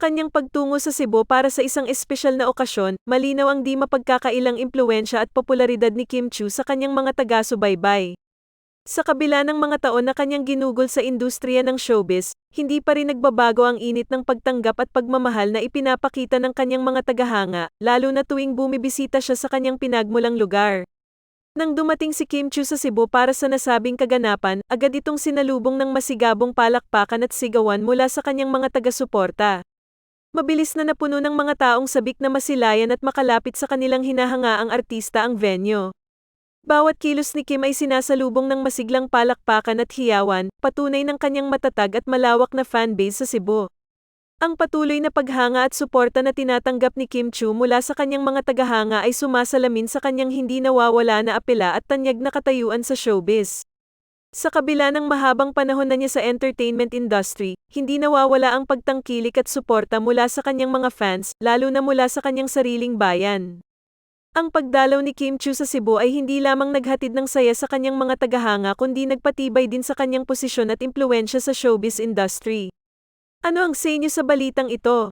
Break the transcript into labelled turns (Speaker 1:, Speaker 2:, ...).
Speaker 1: kanyang pagtungo sa Cebu para sa isang espesyal na okasyon, malinaw ang di mapagkakailang impluensya at popularidad ni Kim Chu sa kanyang mga taga-subaybay. Sa kabila ng mga taon na kanyang ginugol sa industriya ng showbiz, hindi pa rin nagbabago ang init ng pagtanggap at pagmamahal na ipinapakita ng kanyang mga tagahanga, lalo na tuwing bumibisita siya sa kanyang pinagmulang lugar. Nang dumating si Kim Chu sa Cebu para sa nasabing kaganapan, agad itong sinalubong ng masigabong palakpakan at sigawan mula sa kanyang mga taga-suporta. Mabilis na napuno ng mga taong sabik na masilayan at makalapit sa kanilang hinahangaang artista ang venue. Bawat kilos ni Kim ay sinasalubong ng masiglang palakpakan at hiyawan, patunay ng kanyang matatag at malawak na fanbase sa Cebu. Ang patuloy na paghanga at suporta na tinatanggap ni Kim Chu mula sa kanyang mga tagahanga ay sumasalamin sa kanyang hindi nawawala na apela at tanyag na katayuan sa showbiz. Sa kabila ng mahabang panahon na niya sa entertainment industry, hindi nawawala ang pagtangkilik at suporta mula sa kanyang mga fans, lalo na mula sa kanyang sariling bayan. Ang pagdalaw ni Kim Chu sa Cebu ay hindi lamang naghatid ng saya sa kanyang mga tagahanga kundi nagpatibay din sa kanyang posisyon at impluensya sa showbiz industry. Ano ang sa inyo sa balitang ito?